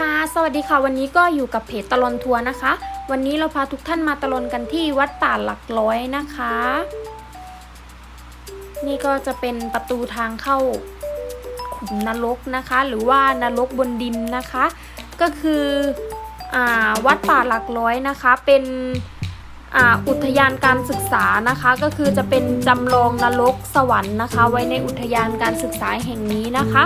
ค่ะ สวัสดีค่ะ วันนี้ก็อยู่กับเพจตลอนทัวร์นะคะ วันนี้เราพาทุกท่านมาตลอนกันที่วัดป่าหลักร้อยนะคะ นี่ก็จะเป็นประตูทางเข้าขุมนรกนะคะ หรือว่านรกบนดินนะคะ ก็คืออวัดป่าหลักร้อยนะคะ เป็นออุทยานการศึกษานะคะ ก็คือจะเป็นจำลองนรกสวรรค์นะคะ ไว้ในอุทยานการศึกษาแห่งนี้นะคะ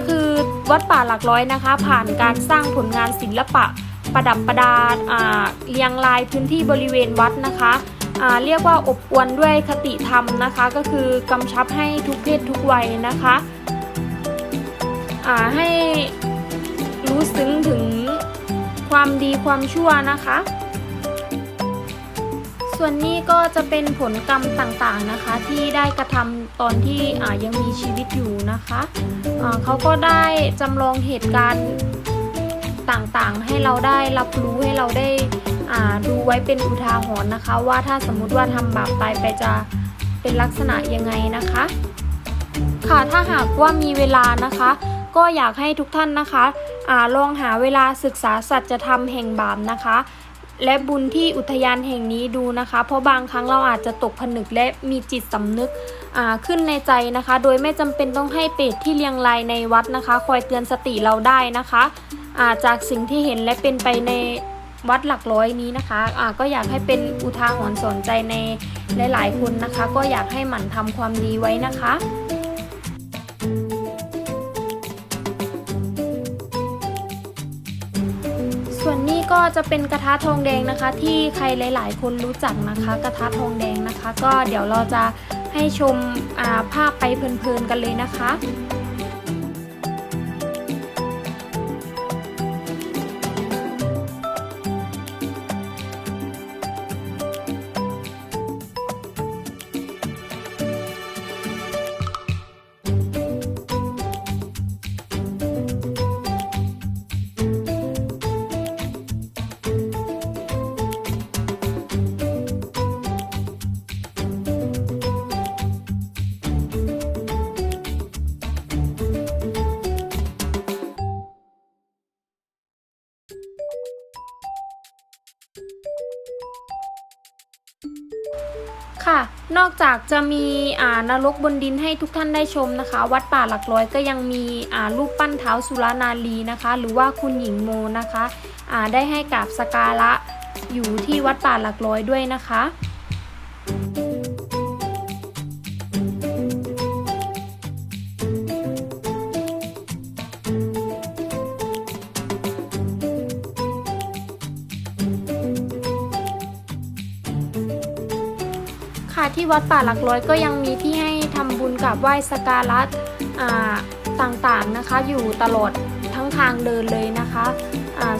ก็คือวัดป่าหลักร้อยนะคะ ผ่านการสร้างผลงานศิลปะประดับประดาเรียงรายพื้นที่บริเวณวัดนะคะเรียกว่าอบอวลด้วยคติธรรมนะคะ ก็คือกำชับให้ทุกเพศทุกวัยนะคะให้รู้ซึ้งถึงความดีความชั่วนะคะ ส่วนนี้ก็จะเป็นผลกรรมต่างๆนะคะ ที่ได้กระทำตอนที่ยังมีชีวิตอยู่นะคะอ่าเขาก็ได้จำลองเหตุการณ์ต่างๆ ให้เราได้รับรู้ให้เราได้ดูไว้เป็นอุทาหรณ์นะคะ ว่าถ้าสมมุติว่าทำบาปตายไปจะเป็นลักษณะยังไงนะคะ ค่ะถ้าหากว่ามีเวลานะคะ ก็อยากให้ทุกท่านนะคะอลองหาเวลาศึกษาสัจธรรมแห่งบาปนะคะ และบุญที่อุทยานแห่งนี้ดูนะคะ เพราะบางครั้งเราอาจจะตกผนึกและมีจิตสำนึกขึ้นในใจนะคะ โดยไม่จำเป็นต้องให้เปรตที่เลียงรายในวัดนะคะ คอยเตือนสติเราได้นะคะอาจากสิ่งที่เห็นและเป็นไปในวัดหลักร้อยนี้นะคะอ่าก็อยากให้เป็นอุทาหรณ์สอนใจในหลายๆคนนะคะ ก็อยากให้หมั่นทำความดีไว้นะคะ ส่วนนี้ก็จะเป็นกระทะทองแดงนะคะ ที่ใครหลาย ๆ คนรู้จักนะคะ กระทะทองแดงนะคะ ก็เดี๋ยวเราจะให้ชมภาพไปเพลินๆกันเลยนะคะ ค่ะ นอกจากจะมีอ่านรกบนดินให้ทุกท่านได้ชมนะคะ วัดป่าหลักร้อยก็ยังมีอ่ารูปปั้นเท้าสุรนารีนะคะ หรือว่าคุณหญิงโมนะคะอ่าได้ให้กราบสกการะอยู่ที่วัดป่าหลักร้อยด้วยนะคะ ค่ะที่วัดป่าหลักร้อยก็ยังมีที่ให้ทำบุญกับไหว้สการะต่างๆนะคะ อยู่ตลอดทั้งทางเดินเลยนะคะ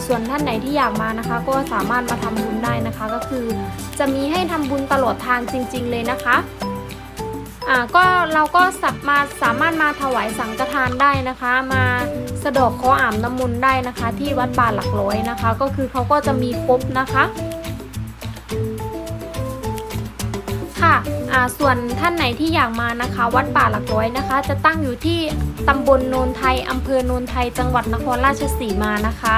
ส่วนท่านไหนที่อยากมานะคะ ก็สามารถมาทำบุญได้นะคะ ก็คือจะมีให้ทำบุญตลอดทางจริง ๆ เลยนะคะก็เราก็สับมาสามารถมาถวายสังฆทานได้นะคะ มาสะดอกขออ่ำน้ำมนต์ได้นะคะ ที่วัดป่าหลักร้อยนะคะ ก็คือเขาก็จะมีครบนะคะ ส่วนท่านไหนที่อยากมานะคะ วัดป่าหลักร้อยนะคะ จะตั้งอยู่ที่ตำบลโนนไทยอำเภอโนนไทย จังหวัดนครราชสีมานะคะ